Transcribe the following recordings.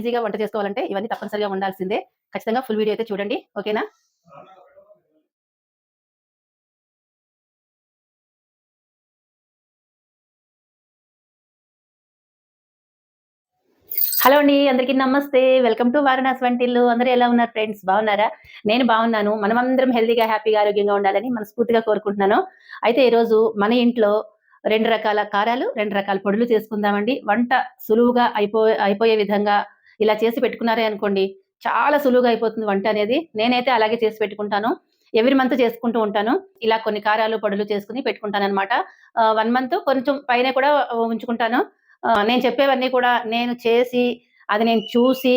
ఈజీగా వంట చేసుకోవాలంటే ఇవన్నీ తప్పనిసరిగా ఉండాల్సిందే. ఖచ్చితంగా ఫుల్ వీడియో అయితే చూడండి. ఓకేనా? హలో అండి అందరికీ నమస్తే. వెల్కమ్ టు వారణాసి వంటిల్లు అందరూ ఎలా ఉన్నారు ఫ్రెండ్స్ బాగున్నారా? నేను బాగున్నాను. మనమందరం హెల్దీగా హ్యాపీగా ఆరోగ్యంగా ఉండాలని మనస్ఫూర్తిగా కోరుకుంటున్నాను. అయితే ఈరోజు మన ఇంట్లో రెండు రకాల కారాలు రెండు రకాల పొడులు చేసుకుందామండి. వంట సులువుగా అయిపో అయిపోయే విధంగా ఇలా చేసి పెట్టుకున్నారే అనుకోండి చాలా సులువుగా అయిపోతుంది వంట అనేది. నేనైతే అలాగే చేసి పెట్టుకుంటాను. ఎవ్రీ మంత్ చేసుకుంటూ ఉంటాను. ఇలా కొన్ని కారాలు పొడులు చేసుకుని పెట్టుకుంటాను అనమాట వన్ మంత్ కొంచెం పైన కూడా ఉంచుకుంటాను. నేను చెప్పేవన్నీ కూడా నేను చేసి అది నేను చూసి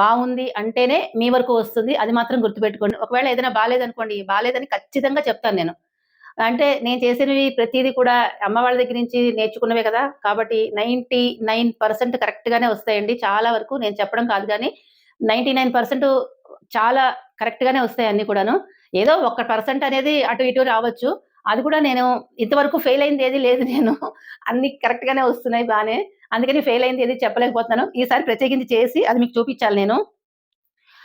బాగుంది అంటేనే మీ వరకు వస్తుంది. అది మాత్రం గుర్తుపెట్టుకోండి. ఒకవేళ ఏదైనా బాగాలేదనుకోండి బాగాలేదని ఖచ్చితంగా చెప్తాను నేను. అంటే నేను చేసినవి ప్రతిదీ కూడా అమ్మ వాళ్ళ దగ్గర నుంచి నేర్చుకున్నవే కదా. కాబట్టి నైంటీ నైన్ పర్సెంట్ కరెక్ట్గానే వస్తాయండి. చాలా వరకు నేను చెప్పడం కాదు కానీ నైంటీ నైన్ పర్సెంట్ చాలా కరెక్ట్గానే వస్తాయి అన్ని కూడాను. ఏదో ఒక పర్సెంట్ అనేది అటు ఇటు రావచ్చు. అది కూడా నేను ఇంతవరకు ఫెయిల్ అయింది ఏది లేదు నేను. అన్ని కరెక్ట్ గానే వస్తున్నాయి బానే. అందుకని ఫెయిల్ అయింది ఏది చెప్పలేకపోతున్నాను. ఈసారి ప్రత్యేకించి చేసి అది మీకు చూపించాలి నేను.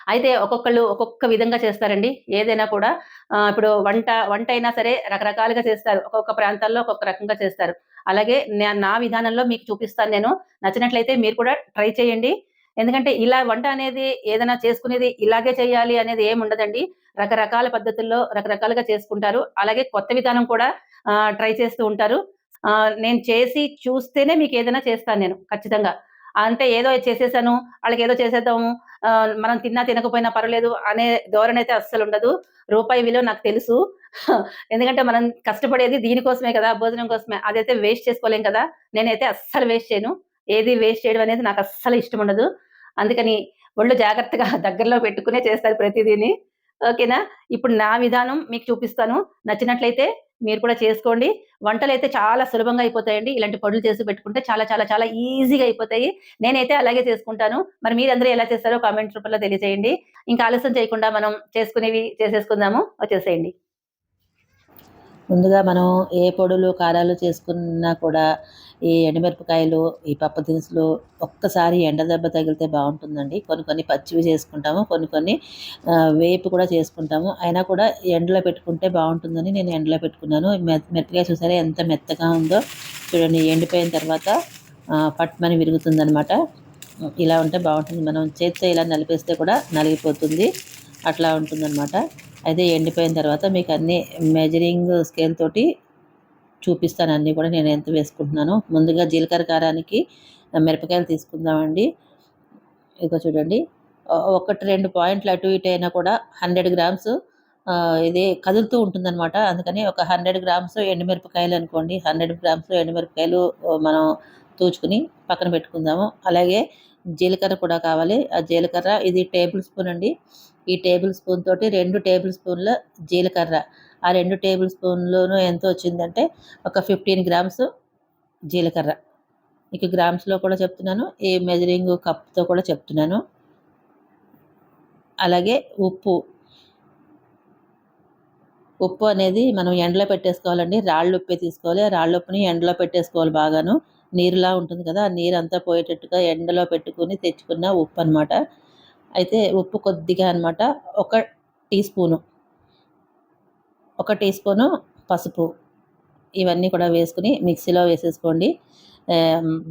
అయితే ఒక్కొక్కళ్ళు ఒక్కొక్క విధంగా చేస్తారండి. ఏదైనా కూడా ఇప్పుడు వంట వంట అయినా సరే రకరకాలుగా చేస్తారు. ఒక్కొక్క ప్రాంతాల్లో ఒక్కొక్క రకంగా చేస్తారు. అలాగే నా- నా విధానంలో మీకు చూపిస్తాను నేను. నచ్చినట్లయితే మీరు కూడా ట్రై చేయండి. ఎందుకంటే ఇలా వంట అనేది ఏదైనా చేసుకునేది ఇలాగే చేయాలి అనేది ఏమి ఉండదండి. రకరకాల పద్ధతుల్లో రకరకాలుగా చేసుకుంటారు. అలాగే కొత్త విధానం కూడా ట్రై చేస్తూ ఉంటారు. ఆ, నేను చేసి చూస్తేనే మీకు ఏదైనా చేస్తాను నేను ఖచ్చితంగా. అంటే ఏదో చేసేసాను వాళ్ళకి ఏదో చేసేద్దాము మనం తిన్నా తినకపోయినా పర్వాలేదు అనే ధోరణి అయితే అస్సలు ఉండదు. రూపాయి విలువ నాకు తెలుసు. ఎందుకంటే మనం కష్టపడేది దీనికోసమే కదా భోజనం కోసమే. అదైతే వేస్ట్ చేసుకోలేం కదా నేనైతే అస్సలు వేస్ట్ చేయను. ఏది వేస్ట్ చేయడం అనేది నాకు అస్సలు ఇష్టం ఉండదు. అందుకని ఒళ్ళు జాగ్రత్తగా దగ్గరలో పెట్టుకునే చేస్తారు ప్రతిదీని. ఓకేనా? ఇప్పుడు నా విధానం మీకు చూపిస్తాను. నచ్చినట్లయితే మీరు కూడా చేసుకోండి. వంటలు అయితే చాలా సులభంగా అయిపోతాయండి. ఇలాంటి పనులు చేసి పెట్టుకుంటే చాలా చాలా చాలా ఈజీగా అయిపోతాయి. నేనైతే అలాగే చేసుకుంటాను. మరి మీరందరూ ఎలా చేస్తారో కామెంట్ రూపంలో తెలియజేయండి. ఇంకా ఆలస్యం చేయకుండా మనం చేసుకునేవి చేసేసుకుందాము. వచ్చేసేయండి. ముందుగా మనం ఏ పొడులు కారాలు చేసుకున్నా కూడా ఈ ఎండుమిరపకాయలు ఈ పప్పు దినుసులు ఒక్కసారి ఎండ దెబ్బ తగిలితే బాగుంటుందండి. కొన్ని కొన్ని పచ్చివి చేసుకుంటాము కొన్ని కొన్ని వేపు కూడా చేసుకుంటాము. అయినా కూడా ఎండలో పెట్టుకుంటే బాగుంటుందని నేను ఎండలో పెట్టుకున్నాను. మెత్తగా చూసారా ఎంత మెత్తగా ఉందో. చూడండి ఎండిపోయిన తర్వాత ఆ, పట్టుమని విరుగుతుందనమాట ఇలా ఉంటే బాగుంటుంది. మనం చేతితో ఇలా నలిపేస్తే కూడా నలిగిపోతుంది. అట్లా ఉంటుందన్నమాట. అయితే ఎండిపోయిన తర్వాత మీకు అన్ని మెజరింగ్ స్కేల్ తోటి చూపిస్తాను. అన్నీ కూడా నేను ఎంత వేసుకుంటున్నాను. ముందుగా జీలకర్ర కారానికి మిరపకాయలు తీసుకుందామండి. ఇక చూడండి. ఒకటి రెండు పాయింట్లు అటు ఇటు అయినా కూడా హండ్రెడ్ గ్రామ్స్ ఇది కదులుతూ ఉంటుందన్నమాట. అందుకని ఒక హండ్రెడ్ గ్రామ్స్ ఎండుమిరపకాయలు అనుకోండి. హండ్రెడ్ గ్రామ్స్ ఎండుమిరపకాయలు మనం తూచుకుని పక్కన పెట్టుకుందాము. అలాగే జీలకర్ర కూడా కావాలి. ఆ జీలకర్ర ఇది టేబుల్ స్పూన్ అండి. ఈ టేబుల్ స్పూన్ తోటి రెండు టేబుల్ స్పూన్ల జీలకర్ర. ఆ రెండు టేబుల్ స్పూన్లోనూ ఎంత వచ్చిందంటే ఒక ఫిఫ్టీన్ గ్రామ్స్ జీలకర్ర. మీకు గ్రామ్స్లో కూడా చెప్తున్నాను ఈ మెజరింగ్ కప్తో కూడా చెప్తున్నాను. అలాగే ఉప్పు. ఉప్పు అనేది మనం ఎండలో పెట్టేసుకోవాలండి రాళ్ళు ఉప్పే తీసుకోవాలి. ఆ రాళ్ళ ఉప్పుని ఎండలో పెట్టేసుకోవాలి బాగాను. నీరులా ఉంటుంది కదా ఆ నీరు అంతా పోయేటట్టుగా ఎండలో పెట్టుకుని తెచ్చుకున్న ఉప్పు అనమాట అయితే ఉప్పు కొద్దిగా అనమాట ఒక టీ స్పూను. ఒక టీ స్పూను పసుపు. ఇవన్నీ కూడా వేసుకుని మిక్సీలో వేసేసుకోండి.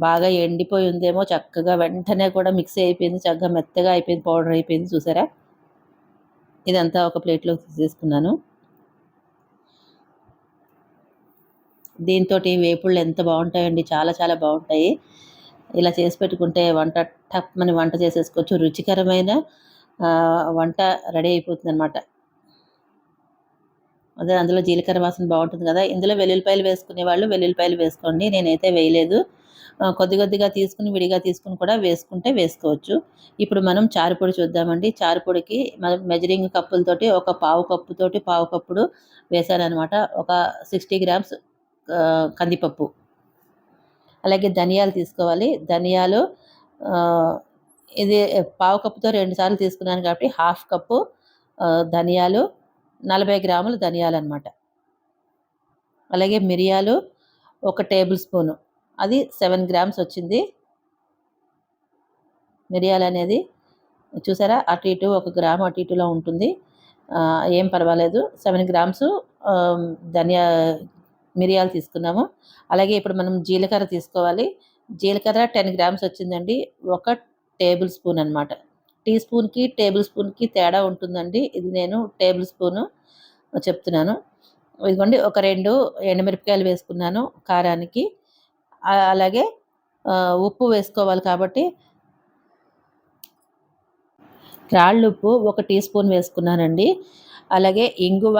బాగా ఎండిపోయి ఉందేమో చక్కగా వెంటనే కూడా మిక్సీ అయిపోయింది చక్కగా మెత్తగా అయిపోయింది పౌడర్ అయిపోయింది చూసారా? ఇదంతా ఒక ప్లేట్లో తీసేసుకున్నాను. దీంతో వేపుళ్ళు ఎంత బాగుంటాయండి చాలా చాలా బాగుంటాయి. ఇలా చేసి పెట్టుకుంటే వంట టప్ టప్మని వంట చేసేసుకోవచ్చు రుచికరమైన వంట రెడీ అయిపోతుంది అనమాట అదే అందులో జీలకర్ర వాసన బాగుంటుంది కదా. ఇందులో వెల్లుల్లిపాయలు వేసుకునే వాళ్ళు వెల్లుల్లిపాయలు వేసుకోండి. నేనైతే వేయలేదు. కొద్ది కొద్దిగా తీసుకుని విడిగా తీసుకుని కూడా వేసుకుంటే వేసుకోవచ్చు. ఇప్పుడు మనం చారుపొడి చూద్దామండి. చారుపొడికి మనం మెజరింగ్ కప్పులతోటి ఒక పావు కప్పుతోటి పావు కప్పుడు వేసానమాట ఒక సిక్స్టీ గ్రామ్స్ కందిపప్పు. అలాగే ధనియాలు తీసుకోవాలి. ధనియాలు ఇది పావు కప్పుతో రెండు సార్లు తీసుకున్నాను కాబట్టి హాఫ్ కప్పు ధనియాలు నలభై గ్రాములు ధనియాలు అనమాట అలాగే మిరియాలు ఒక టేబుల్ స్పూను. అది సెవెన్ గ్రామ్స్ వచ్చింది. మిరియాలు అనేది చూసారా? అటు ఇటు ఒక గ్రామ్ అటు ఇటులో ఉంటుంది. ఏం పర్వాలేదు. సెవెన్ గ్రామ్స్ ధనియా మిరియాలు తీసుకున్నాము. అలాగే ఇప్పుడు మనం జీలకర్ర తీసుకోవాలి. జీలకర్ర టెన్ గ్రామ్స్ వచ్చిందండి. ఒక టేబుల్ స్పూన్ అనమాట టీ స్పూన్కి టేబుల్ స్పూన్కి తేడా ఉంటుందండి. ఇది నేను టేబుల్ స్పూను చెప్తున్నాను. ఇదిగోండి ఒక రెండు ఎండుమిరపకాయలు వేసుకున్నాను కారానికి. అలాగే ఉప్పు వేసుకోవాలి కాబట్టి రాళ్ళు ఉప్పు ఒక టీ స్పూన్ వేసుకున్నానండి. అలాగే ఇంగువ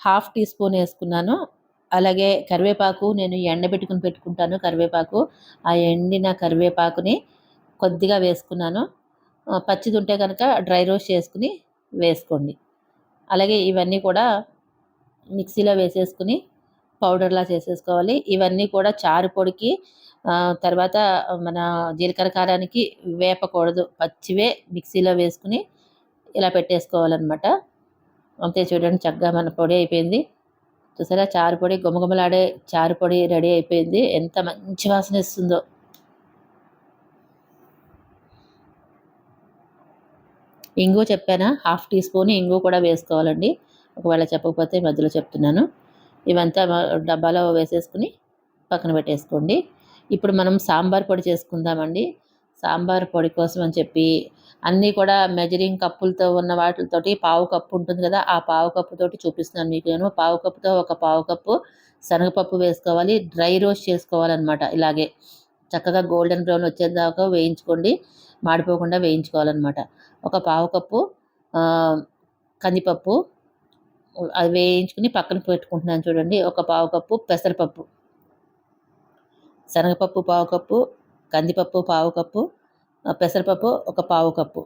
హాఫ్ టీ స్పూన్ వేసుకున్నాను. అలాగే కరివేపాకు నేను ఎండబెట్టుకుని పెట్టుకుంటాను కరివేపాకు. ఆ ఎండిన కరివేపాకుని కొద్దిగా వేసుకున్నాను. పచ్చిది ఉంటే కనుక డ్రై రోస్ట్ చేసుకుని వేసుకోండి. అలాగే ఇవన్నీ కూడా మిక్సీలో వేసేసుకుని పౌడర్లా చేసేసుకోవాలి. ఇవన్నీ కూడా చారు పొడికి తర్వాత మన జీలకర్ర కారానికి వేపకూడదు. పచ్చివే మిక్సీలో వేసుకుని ఇలా పెట్టేసుకోవాలన్నమాట. అంతే చూడండి చక్కగా మన పొడి అయిపోయింది. చూసారా? చారు పొడి గుమగుమలాడే చారు పొడి రెడీ అయిపోయింది. ఎంత మంచి వాసన ఇస్తుందో. ఇంగు చెప్పానా? హాఫ్ టీ స్పూన్ ఇంగు కూడా వేసుకోవాలండి. ఒకవేళ చెప్పకపోతే మధ్యలో చెప్తున్నాను. ఇవంతా డబ్బాలో వేసేసుకుని పక్కన పెట్టేసుకోండి. ఇప్పుడు మనం సాంబార్ పొడి చేసుకుందామండి. సాంబార్ పొడి కోసం అని చెప్పి అన్నీ కూడా మెజరింగ్ కప్పులతో ఉన్న వాటితోటి పావు కప్పు ఉంటుంది కదా ఆ పావు కప్పుతోటి చూపిస్తున్నాను మీకు నేను. పావు కప్పుతో ఒక పావు కప్పు శనగపప్పు వేసుకోవాలి. డ్రై రోస్ట్ చేసుకోవాలన్నమాట ఇలాగే. చక్కగా గోల్డెన్ బ్రౌన్ వచ్చేదాకా వేయించుకోండి. మాడిపోకుండా వేయించుకోవాలన్నమాట. ఒక పావు కప్పు కందిపప్పు అది వేయించుకుని పక్కన పెట్టుకుంటున్నాను చూడండి. ఒక పావు కప్పు పెసరపప్పు. శనగపప్పు పావు కప్పు కందిపప్పు పావు కప్పు పెసరపప్పు ఒక పావు కప్పు.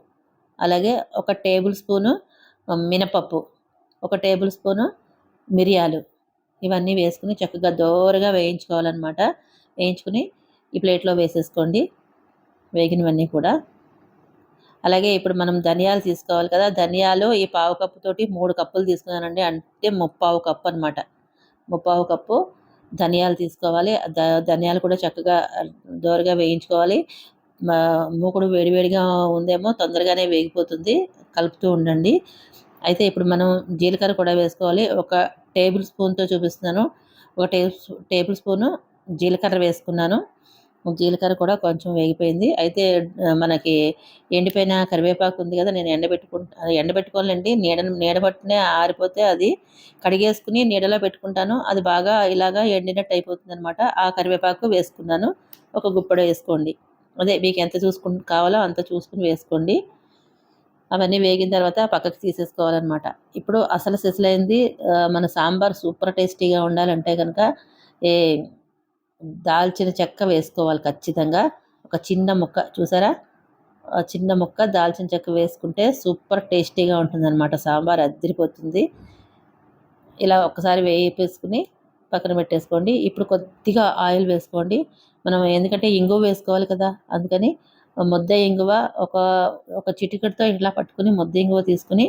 అలాగే ఒక టేబుల్ స్పూను మినపప్పు ఒక టేబుల్ స్పూను మిరియాలు. ఇవన్నీ వేసుకుని చక్కగా దోరగా వేయించుకోవాలన్నమాట. వేయించుకుని ఈ ప్లేట్లో వేసేసుకోండి. వేగినవన్నీ కూడా. అలాగే ఇప్పుడు మనం ధనియాలు తీసుకోవాలి కదా ధనియాలు ఈ పావు కప్పుతోటి మూడు కప్పులు తీసుకున్నానండి. అంటే ముప్పావు కప్పు అనమాట ముప్పావు కప్పు ధనియాలు తీసుకోవాలి. ధనియాలు కూడా చక్కగా దోరగా వేయించుకోవాలి. మా- మూకుడు వేడివేడిగా ఉందేమో తొందరగానే వేగిపోతుంది. కలుపుతూ ఉండండి. అయితే ఇప్పుడు మనం జీలకర్ర కూడా వేసుకోవాలి. ఒక టేబుల్ స్పూన్తో చూపిస్తున్నాను. ఒక టేబుల్ టేబుల్ స్పూను జీలకర్ర వేసుకున్నాను. జీలకర్ర కూడా కొంచెం వేగిపోయింది. అయితే మనకి ఎండిపోయిన కరివేపాకు ఉంది కదా నేను ఎండబెట్టుకుంటా ఎండబెట్టుకోవాలండి. నీడ నీడబట్టునే ఆరిపోతే అది కడిగేసుకుని నీడలో పెట్టుకుంటాను. అది బాగా ఇలాగా ఎండినట్టు అయిపోతుంది అనమాట ఆ కరివేపాకు వేసుకున్నాను. ఒక గుప్పడ వేసుకోండి. అదే మీకు ఎంత చూసుకుని కావాలో అంత చూసుకుని వేసుకోండి. అవన్నీ వేగిన తర్వాత పక్కకి తీసేసుకోవాలన్నమాట. ఇప్పుడు అసలు సిసలైంది మన సాంబార్ సూపర్ టేస్టీగా ఉండాలంటే కనుక ఏ దాల్చిన చెక్క వేసుకోవాలి ఖచ్చితంగా. ఒక చిన్న ముక్క చూసారా? చిన్న ముక్క దాల్చిన చెక్క వేసుకుంటే సూపర్ టేస్టీగా ఉంటుందన్నమాట. సాంబార్ అద్దరిపోతుంది. ఇలా ఒకసారి వేపేసుకుని పక్కన పెట్టేసుకోండి. ఇప్పుడు కొద్దిగా ఆయిల్ వేసుకోండి. మనం ఎందుకంటే ఇంగువ వేసుకోవాలి కదా అందుకని ముద్ద ఇంగువ ఒక ఒక చిటికటితో ఇట్లా పట్టుకుని ముద్ద ఇంగువ తీసుకుని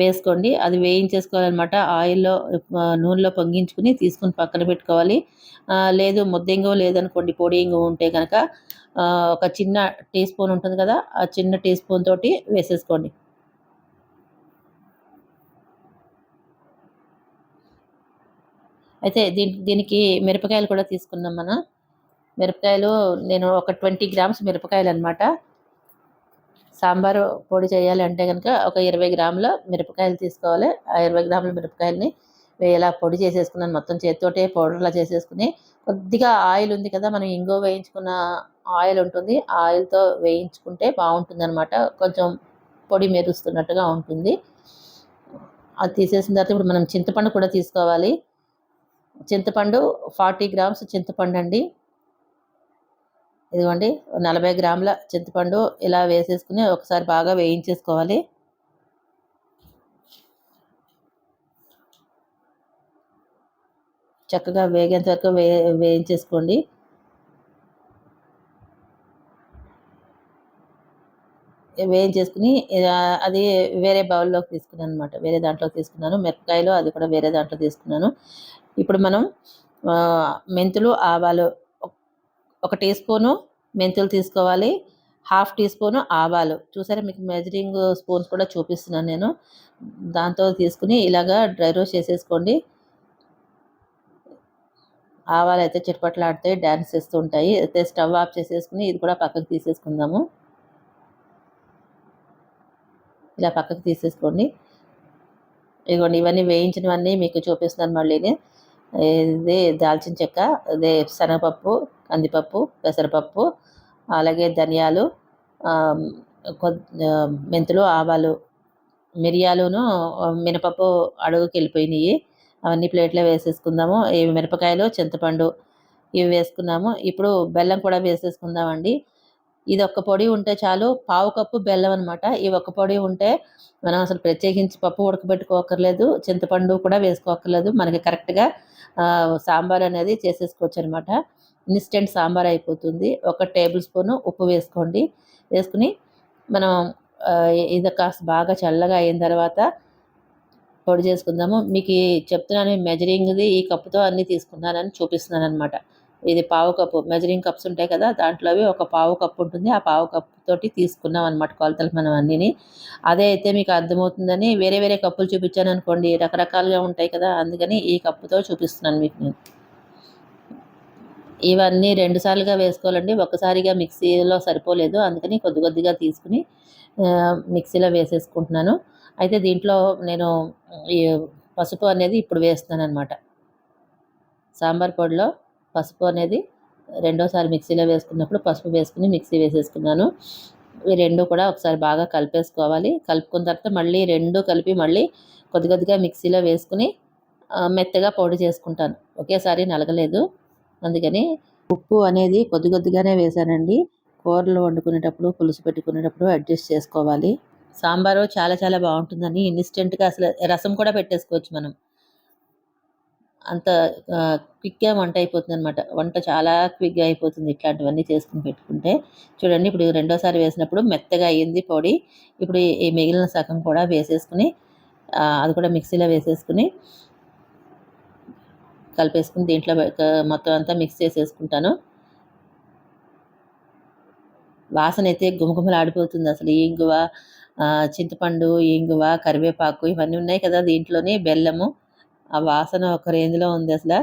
వేసుకోండి. అది వేయించేసుకోవాలన్నమాట. ఆయిల్లో నూనెలో పొంగించుకుని తీసుకుని పక్కన పెట్టుకోవాలి. లేదు ముద్ద ఇంగువ లేదనుకోండి పొడి ఇంగువ ఉంటే కనుక ఒక చిన్న టీ స్పూన్ ఉంటుంది కదా ఆ చిన్న టీ స్పూన్ తోటి వేసేసుకోండి. అయితే దీని దీనికి మిరపకాయలు కూడా తీసుకున్నాం మనం. మిరపకాయలు నేను ఒక ట్వంటీ గ్రామ్స్ మిరపకాయలు అనమాట సాంబారు పొడి చేయాలంటే కనుక ఒక ఇరవై గ్రాముల మిరపకాయలు తీసుకోవాలి. ఆ ఇరవై గ్రాముల మిరపకాయలని ఇలా పొడి చేసేసుకున్నాను. మొత్తం చేతితోటే పౌడర్లా చేసేసుకుని కొద్దిగా ఆయిల్ ఉంది కదా మనం ఇంగో వేయించుకున్న ఆయిల్ ఉంటుంది. ఆయిల్తో వేయించుకుంటే బాగుంటుంది అనమాట కొంచెం పొడి మెరుస్తున్నట్టుగా ఉంటుంది. అది తీసేసిన తర్వాత ఇప్పుడు మనం చింతపండు కూడా తీసుకోవాలి. చింతపండు ఫార్టీ గ్రామ్స్ చింతపండు అండి ఇదిగోండి నలభై గ్రాముల చింతపండు ఇలా వేసేసుకుని ఒకసారి బాగా వేయించేసుకోవాలి. చక్కగా వేగేంత వరకు వే వేయించేసుకోండి. వేయించేసుకుని అది వేరే బౌల్లోకి తీసుకున్నాను అనమాట వేరే దాంట్లోకి తీసుకున్నాను. మిరపకాయలు అది కూడా వేరే దాంట్లో తీసుకున్నాను. ఇప్పుడు మనం మెంతులు ఆవాలు ఒక టీ స్పూను మెంతులు తీసుకోవాలి హాఫ్ టీ స్పూన్ ఆవాలు. చూసారా మీకు మెజరింగ్ స్పూన్స్ కూడా చూపిస్తున్నాను నేను. దాంతో తీసుకుని ఇలాగా డ్రై రోస్ట్ చేసేసుకోండి. ఆవాలు అయితే చిటపట్లాడితే డ్యాన్స్ చేస్తూ ఉంటాయి. అయితే స్టవ్ ఆఫ్ చేసేసుకుని ఇది కూడా పక్కకు తీసేసుకుందాము. ఇలా పక్కకు తీసేసుకోండి. ఇదిగోండి ఇవన్నీ వేయించినవన్నీ మీకు చూపిస్తున్నాను మళ్ళీ ఇది దాల్చిన చెక్క అదే శనగపప్పు కందిపప్పు పెసరపప్పు అలాగే ధనియాలు మెంతులు ఆవాలు మిరియాలును మినపప్పు అడుగుకి వెళ్ళిపోయినాయి. అవన్నీ ప్లేట్లో వేసేసుకుందాము. ఇవి మిరపకాయలు చింతపండు ఇవి వేసుకున్నాము. ఇప్పుడు బెల్లం కూడా వేసేసుకుందామండి. ఇది ఒక్క పొడి ఉంటే చాలు పావు కప్పు బెల్లం అనమాట ఈ ఒక్క పొడి ఉంటే మనం అసలు ప్రత్యేకించి పప్పు ఉడకబెట్టుకోకర్లేదు చింతపండు కూడా వేసుకోకర్లేదు మనకి కరెక్ట్గా సాంబార్ అనేది చేసేసుకోవచ్చు అనమాట ఇన్స్టెంట్ సాంబార్ అయిపోతుంది. ఒక టేబుల్ స్పూన్ ఉప్పు వేసుకోండి. వేసుకుని మనం ఇది కాస్త బాగా చల్లగా అయిన తర్వాత పొడి చేసుకుందాము. మీకు చెప్తున్నాను మెజరింగ్ది ఈ కప్పుతో అన్నీ తీసుకున్నానని చూపిస్తున్నాను అనమాట ఇది పావు కప్పు. మెజరింగ్ కప్స్ ఉంటాయి కదా దాంట్లో అవి ఒక పావు కప్పు ఉంటుంది. ఆ పావు కప్పు తోటి తీసుకున్నాం అనమాట కొలతలు మనం అన్నీని. అదే అయితే మీకు అర్థమవుతుందని వేరే వేరే కప్పులు చూపించాను అనుకోండి రకరకాలుగా ఉంటాయి కదా అందుకని ఈ కప్పుతో చూపిస్తున్నాను మీకు నేను. ఇవన్నీ రెండు సార్లుగా వేసుకోవాలండి. ఒక్కసారిగా మిక్సీలో సరిపోలేదు అందుకని కొద్ది కొద్దిగా తీసుకుని మిక్సీలో వేసేసుకుంటున్నాను. అయితే దీంట్లో నేను ఈ పసుపు అనేది ఇప్పుడు వేస్తున్నాను అనమాట సాంబార్ పొడిలో పసుపు అనేది రెండోసారి మిక్సీలో వేసుకున్నప్పుడు పసుపు వేసుకుని మిక్సీ వేసేసుకున్నాను. ఈ రెండు కూడా ఒకసారి బాగా కలిపేసుకోవాలి. కలుపుకున్న తర్వాత మళ్ళీ రెండు కలిపి మళ్ళీ కొద్ది కొద్దిగా మిక్సీలో వేసుకుని మెత్తగా పౌడర్ చేసుకుంటాను. ఒకేసారి నలగలేదు. అందుకని ఉప్పు అనేది కొద్ది కొద్దిగానే వేసానండి కూరలు వండుకునేటప్పుడు పులుసు పెట్టుకునేటప్పుడు అడ్జస్ట్ చేసుకోవాలి. సాంబారు చాలా చాలా బాగుంటుందని ఇన్స్టెంట్గా అసలు రసం కూడా పెట్టేసుకోవచ్చు మనం. అంత క్విక్గా వంట అయిపోతుంది అనమాట వంట చాలా క్విక్గా అయిపోతుంది ఇట్లాంటివన్నీ చేసుకుని పెట్టుకుంటే. చూడండి ఇప్పుడు రెండోసారి వేసినప్పుడు మెత్తగా అయ్యింది పొడి. ఇప్పుడు ఈ- మిగిలిన సగం కూడా వేసేసుకుని అది కూడా మిక్సీలో వేసేసుకుని కలిపేసుకుని దీంట్లో మొత్తం అంతా మిక్స్ చేసేసుకుంటాను. వాసన అయితే గుమగుమలాడిపోతుంది అసలు. ఈ ఇంగువ చింతపండు ఇంగువ కరివేపాకు ఇవన్నీ ఉన్నాయి కదా దీంట్లోనే. బెల్లము ఆ వాసన ఒక రేంజ్లో ఉంది అసలు.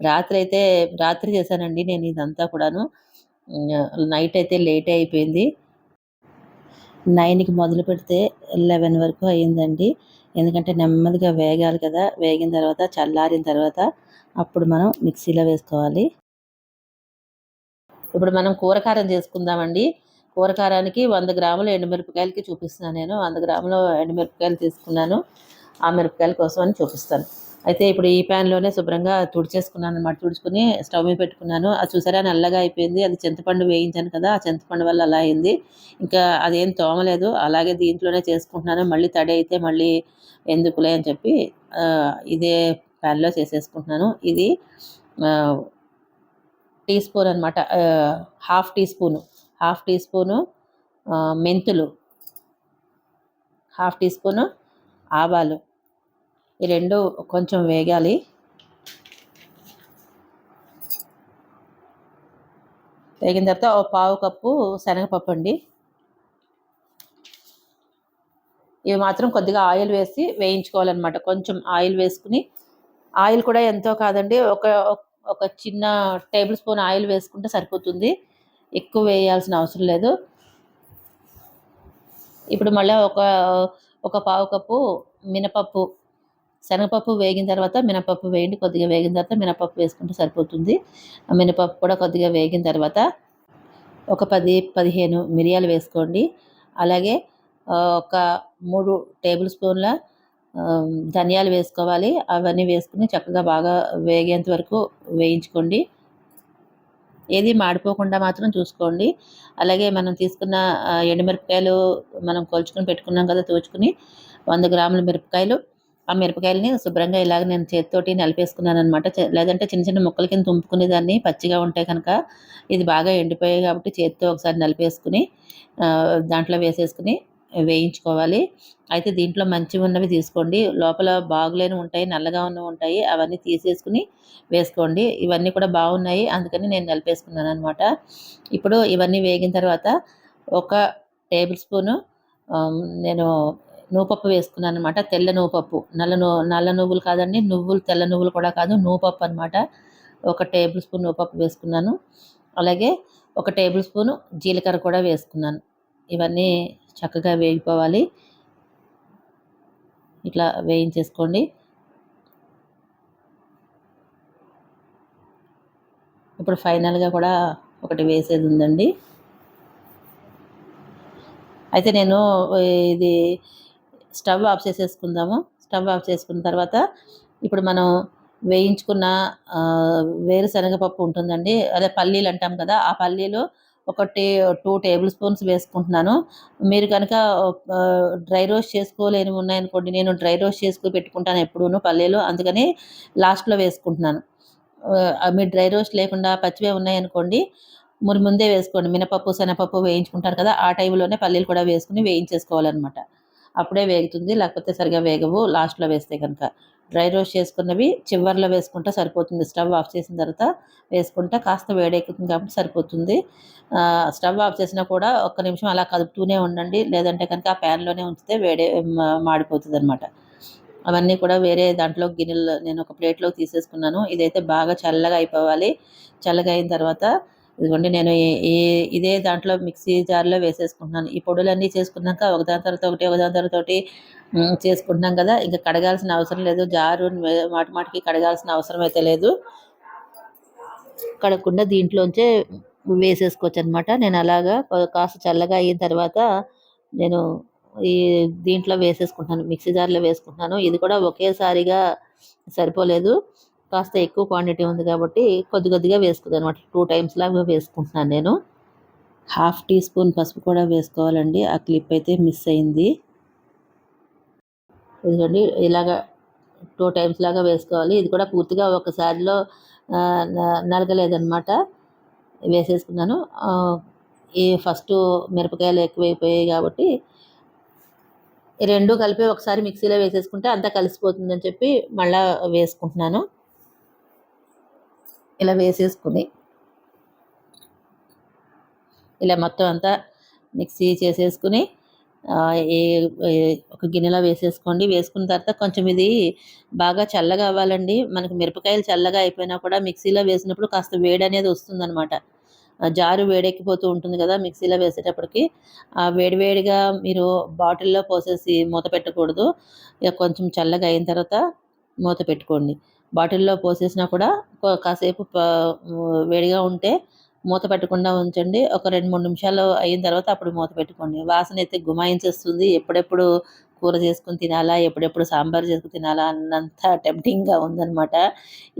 రాత్రి అయితే రాత్రి చేశానండి నేను ఇదంతా కూడాను. నైట్ అయితే లేట్ అయిపోయింది. నైన్కి మొదలు పెడితే లెవెన్ వరకు అయ్యిందండి. ఎందుకంటే నెమ్మదిగా వేగాలి కదా. వేగిన తర్వాత చల్లారిన తర్వాత అప్పుడు మనం మిక్సీలో వేసుకోవాలి. ఇప్పుడు మనం కూరకారం చేసుకుందామండి. కూరకారానికి వంద గ్రాములు ఎండుమిరపకాయలకి చూపిస్తున్నాను నేను. వంద గ్రాములు ఎండుమిరపకాయలు తీసుకున్నాను. ఆ మిరపకాయల కోసం అని చూపిస్తాను. అయితే ఇప్పుడు ఈ ప్యాన్లోనే శుభ్రంగా తుడిచేసుకున్నాను అనమాట తుడుచుకుని స్టవ్ మీద పెట్టుకున్నాను. అది చూసారా? నల్లగా అయిపోయింది. అది చింతపండు వేయించాను కదా ఆ చింతపండు వల్ల అలా అయింది. ఇంకా అదేం తోమలేదు. అలాగే దీంట్లోనే చేసుకుంటున్నాను. మళ్ళీ తడి అయితే మళ్ళీ ఎందుకులే అని చెప్పి ఇదే ప్యాన్లో చేసేసుకుంటున్నాను. ఇది టీ స్పూన్ అనమాట half teaspoon. Half teaspoon మెంతులు. హాఫ్ టీ స్పూను ఆవాలు. ఈ రెండు కొంచెం వేగాలి. వేగిన తర్వాత ఒక పావు కప్పు శనగపప్పు అండి. ఇవి మాత్రం కొద్దిగా ఆయిల్ వేసి వేయించుకోవాలన్నమాట. కొంచెం ఆయిల్ వేసుకుని ఆయిల్ కూడా ఎంతో కాదండి ఒక ఒక చిన్న టేబుల్ స్పూన్ ఆయిల్ వేసుకుంటే సరిపోతుంది. ఎక్కువ వేయాల్సిన అవసరం లేదు. ఇప్పుడు మళ్ళీ ఒక ఒక పావు కప్పు మినపప్పు శనగపప్పు వేగిన తర్వాత మినపప్పు వేయండి. కొద్దిగా వేగిన తర్వాత మినపప్పు వేసుకుంటే సరిపోతుంది. మినపప్పు కూడా కొద్దిగా వేగిన తర్వాత ఒక పది పదిహేను మిరియాలు వేసుకోండి. అలాగే ఒక మూడు టేబుల్ స్పూన్ల ధనియాలు వేసుకోవాలి. అవన్నీ వేసుకుని చక్కగా బాగా వేగేంత వరకు వేయించుకోండి. ఏది మాడిపోకుండా మాత్రం చూసుకోండి. అలాగే మనం తీసుకున్న ఎండుమిరపకాయలు మనం కొలుచుకొని పెట్టుకున్నాం కదా తోచుకుని వంద గ్రాముల మిరపకాయలు ఆ మిరపకాయలని శుభ్రంగా ఇలాగ నేను చేతితోటి నలిపేసుకున్నాను అనమాట లేదంటే చిన్న చిన్న ముక్కల కింద తుంపుకునేదాన్ని. పచ్చిగా ఉంటాయి కనుక ఇది బాగా ఎండిపోయాయి కాబట్టి చేతితో ఒకసారి నలిపేసుకుని దాంట్లో వేసేసుకుని వేయించుకోవాలి. అయితే దీంట్లో మంచి ఉన్నవి తీసుకోండి. లోపల బాగులేని ఉంటాయి నల్లగా ఉన్నవి ఉంటాయి. అవన్నీ తీసేసుకుని వేసుకోండి. ఇవన్నీ కూడా బాగున్నాయి. అందుకని నేను నలిపేసుకున్నాను అనమాట ఇప్పుడు ఇవన్నీ వేగిన తర్వాత ఒక టేబుల్ స్పూను నేను నూపప్పు వేసుకున్నాను అనమాట తెల్ల నూపప్పు నల్ల నూ నల్ల నువ్వులు కాదండి నువ్వులు తెల్ల నువ్వులు కూడా కాదు నూపప్పు అనమాట ఒక టేబుల్ స్పూన్ నూపప్పు వేసుకున్నాను. అలాగే ఒక టేబుల్ స్పూను జీలకర్ర కూడా వేసుకున్నాను. ఇవన్నీ చక్కగా వేగిపోవాలి. ఇట్లా వేయించేసుకోండి. ఇప్పుడు ఫైనల్గా కూడా ఒకటి వేసేది ఉందండి. అయితే నేను ఇది స్టవ్ ఆఫ్ చేసేసుకుందాము. స్టవ్ ఆఫ్ చేసుకున్న తర్వాత ఇప్పుడు మనం వేయించుకున్న ఆ, వేరుశనగ పప్పు ఉంటుందండి. అదే పల్లీలు అంటాం కదా ఆ పల్లీలు ఒకటి టూ టేబుల్ స్పూన్స్ వేసుకుంటున్నాను. మీరు కనుక డ్రై రోస్ట్ చేసుకోలేని ఉన్నాయనుకోండి నేను డ్రై రోస్ట్ చేసుకుని పెట్టుకుంటాను ఎప్పుడూను పల్లీలు. అందుకని లాస్ట్లో వేసుకుంటున్నాను. మీరు డ్రై రోస్ట్ లేకుండా పచ్చివే ఉన్నాయనుకోండి మురి ముందే వేసుకోండి. మినపప్పు శనగపప్పు వేయించుకుంటారు కదా ఆ టైంలోనే పల్లీలు కూడా వేసుకుని వేయించేసుకోవాలన్నమాట. అప్పుడే వేగుతుంది లేకపోతే సరిగా వేగవు లాస్ట్లో వేస్తే కనుక డ్రై రోస్ట్ చేసుకున్నవి చివర్లో వేసుకుంటే సరిపోతుంది. స్టవ్ ఆఫ్ చేసిన తర్వాత వేసుకుంటే కాస్త వేడెక్కుతుంది కాబట్టి సరిపోతుంది. స్టవ్ ఆఫ్ చేసినా కూడా ఒక్క నిమిషం అలా కదుపుతూనే ఉండండి. లేదంటే కనుక ఆ ప్యాన్లోనే ఉంచితే వేడే మా- మాడిపోతుంది అనమాట అవన్నీ కూడా వేరే దాంట్లో గిన్నెలు నేను ఒక ప్లేట్లో తీసేసుకున్నాను. ఇదైతే బాగా చల్లగా అయిపోవాలి. చల్లగా అయిన తర్వాత ఇదిగోండి నేను ఈ- ఇదే దాంట్లో మిక్సీ జార్లో వేసేసుకుంటున్నాను. ఈ పొడులన్నీ చేసుకున్నాక ఒకదాని తర్వాత ఒకటి ఒకదాని తర్వాత ఒకటి చేసుకుంటున్నాం కదా. ఇంకా కడగాల్సిన అవసరం లేదు. జారు మాటి మాటికి కడగాల్సిన అవసరం అయితే లేదు. కడగకుండా దీంట్లోంచే వేసేసుకోవచ్చు అనమాట నేను అలాగా కాస్త చల్లగా అయిన తర్వాత నేను ఈ దీంట్లో వేసేసుకుంటున్నాను. మిక్సీ జార్లో వేసుకుంటున్నాను. ఇది కూడా ఒకేసారిగా సరిపోలేదు. కాస్త ఎక్కువ క్వాంటిటీ ఉంది కాబట్టి కొద్ది కొద్దిగా వేసుకుంది అనమాట టూ టైమ్స్ లాగా వేసుకుంటున్నాను నేను. హాఫ్ టీ స్పూన్ పసుపు కూడా వేసుకోవాలండి. ఆ క్లిప్ అయితే మిస్ అయింది. ఎందుకండి ఇలాగా టూ టైమ్స్ లాగా వేసుకోవాలి. ఇది కూడా పూర్తిగా ఒకసారిలో ఆ, నలగలేదన్నమాట. వేసేసుకున్నాను. ఈ ఫస్ట్ మిరపకాయలు ఎక్కువైపోయాయి కాబట్టి రెండు కలిపి ఒకసారి మిక్సీలో వేసేసుకుంటే అంతా కలిసిపోతుందని చెప్పి మళ్ళీ వేసుకుంటున్నాను. ఇలా వేసేసుకుని ఇలా మొత్తం అంతా మిక్సీ చేసేసుకుని ఒక గిన్నెలో వేసేసుకోండి. వేసుకున్న తర్వాత కొంచెం ఇది బాగా చల్లగా అవ్వాలండి. మనకి మిరపకాయలు చల్లగా అయిపోయినా కూడా మిక్సీలో వేసినప్పుడు కాస్త వేడి అనేది వస్తుందన్నమాట. జారు వేడెక్కిపోతూ ఉంటుంది కదా మిక్సీలో వేసేటప్పటికి. ఆ వేడివేడిగా మీరు బాటిల్లో పోసేసి మూత పెట్టకూడదు. ఇక కొంచెం చల్లగా అయిన తర్వాత మూత పెట్టుకోండి. బాటిల్లో పోసేసినా కూడా కాసేపు వేడిగా ఉంటే మూత పెట్టకుండా ఉంచండి. ఒక రెండు మూడు నిమిషాలు అయిన తర్వాత అప్పుడు మూత పెట్టుకోండి. వాసన అయితే గుమాయించేస్తుంది ఎప్పుడెప్పుడు కూర చేసుకుని తినాలా ఎప్పుడెప్పుడు సాంబార్ చేసుకుని తినాలా అన్నంత టెంప్టింగ్గా ఉందన్నమాట.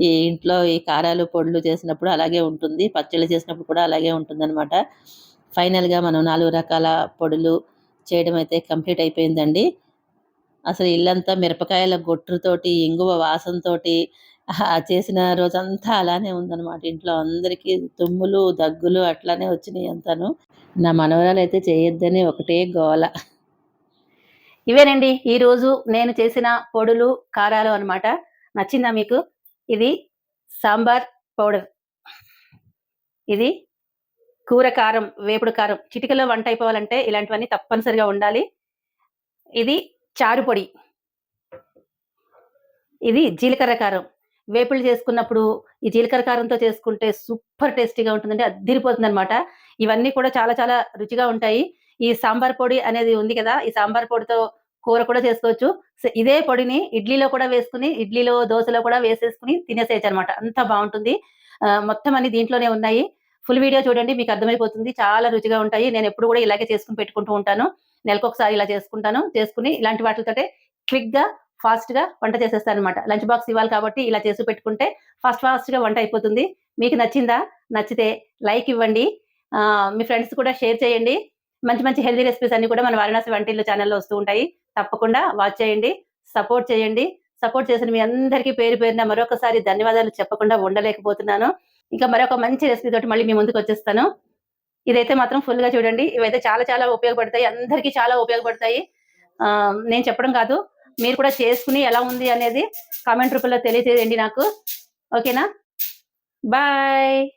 ఈ ఇంట్లో ఈ కారాలు పొడులు చేసినప్పుడు అలాగే ఉంటుంది. పచ్చళ్ళు చేసినప్పుడు కూడా అలాగే ఉంటుందన్నమాట. ఫైనల్గా మనం నాలుగు రకాల పొడులు చేయడం అయితే కంప్లీట్ అయిపోయిందండి. అసలు ఇల్లంతా మిరపకాయల గొట్టుతోటి ఇంగువ వాసనతోటి చేసిన రోజంతా అలానే ఉందన్నమాట. ఇంట్లో అందరికీ తుమ్ములు దగ్గులు అట్లానే వచ్చినాయి అంతాను. నా మనవరాలు అయితే చేయొద్దని ఒకటే గోల. ఇవేనండి ఈ రోజు నేను చేసిన పొడులు కారాలు అనమాట నచ్చిందా మీకు? ఇది సాంబార్ పౌడర్. ఇది కూర కారం వేపుడు కారం. చిటికలో వంట అయిపోవాలంటే ఇలాంటివన్నీ తప్పనిసరిగా ఉండాలి. ఇది చారు పొడి ఇది జీలకర్ర కారం. వేపుళ్ళు చేసుకున్నప్పుడు ఈ జీలకర్ర కారంతో చేసుకుంటే సూపర్ టేస్టీగా ఉంటుందండి. అద్దిరిపోతుంది అనమాట ఇవన్నీ కూడా చాలా చాలా రుచిగా ఉంటాయి. ఈ సాంబార్ పొడి అనేది ఉంది కదా ఈ సాంబార్ పొడితో కూర కూడా చేసుకోవచ్చు. ఇదే పొడిని ఇడ్లీలో కూడా వేసుకుని ఇడ్లీలో దోశలో కూడా వేసేసుకుని తినేసేయచ్చు అనమాట అంత బాగుంటుంది. ఆ, మొత్తం అన్ని దీంట్లోనే ఉన్నాయి. ఫుల్ వీడియో చూడండి మీకు అర్థమైపోతుంది. చాలా రుచిగా ఉంటాయి. నేను ఎప్పుడు కూడా ఇలాగే చేసుకుని పెట్టుకుంటూ ఉంటాను. నెలకు ఒకసారి ఇలా చేసుకుంటాను చేసుకుని ఇలాంటి వాటితోటే క్విక్గా ఫాస్ట్గా వంట చేసేస్తాను అనమాట లంచ్ బాక్స్ ఇవ్వాలి కాబట్టి ఇలా చేసి పెట్టుకుంటే ఫాస్ట్ ఫాస్ట్గా వంట అయిపోతుంది. మీకు నచ్చిందా? నచ్చితే లైక్ ఇవ్వండి. మీ ఫ్రెండ్స్ కూడా షేర్ చేయండి. మంచి మంచి హెల్దీ రెసిపీస్ అన్ని కూడా మన వారణాసి వంటిల్లు ఛానల్లో వస్తూ ఉంటాయి. తప్పకుండా వాచ్ చేయండి సపోర్ట్ చేయండి. సపోర్ట్ చేసిన మీ అందరికీ పేరు పేరున మరొకసారి ధన్యవాదాలు చెప్పకుండా ఉండలేకపోతున్నాను. ఇంకా మరొక మంచి రెసిపీ తోటి మళ్ళీ మీ ముందుకు వచ్చేస్తాను. ఇదైతే మాత్రం ఫుల్గా చూడండి. ఇవైతే చాలా చాలా ఉపయోగపడతాయి. అందరికీ చాలా ఉపయోగపడతాయి. ఆ, నేను చెప్పడం కాదు. మీరు కూడా చేసుకుని ఎలా ఉంది అనేది కామెంట్ రూపంలో తెలియజేయండి నాకు. ఓకేనా? బాయ్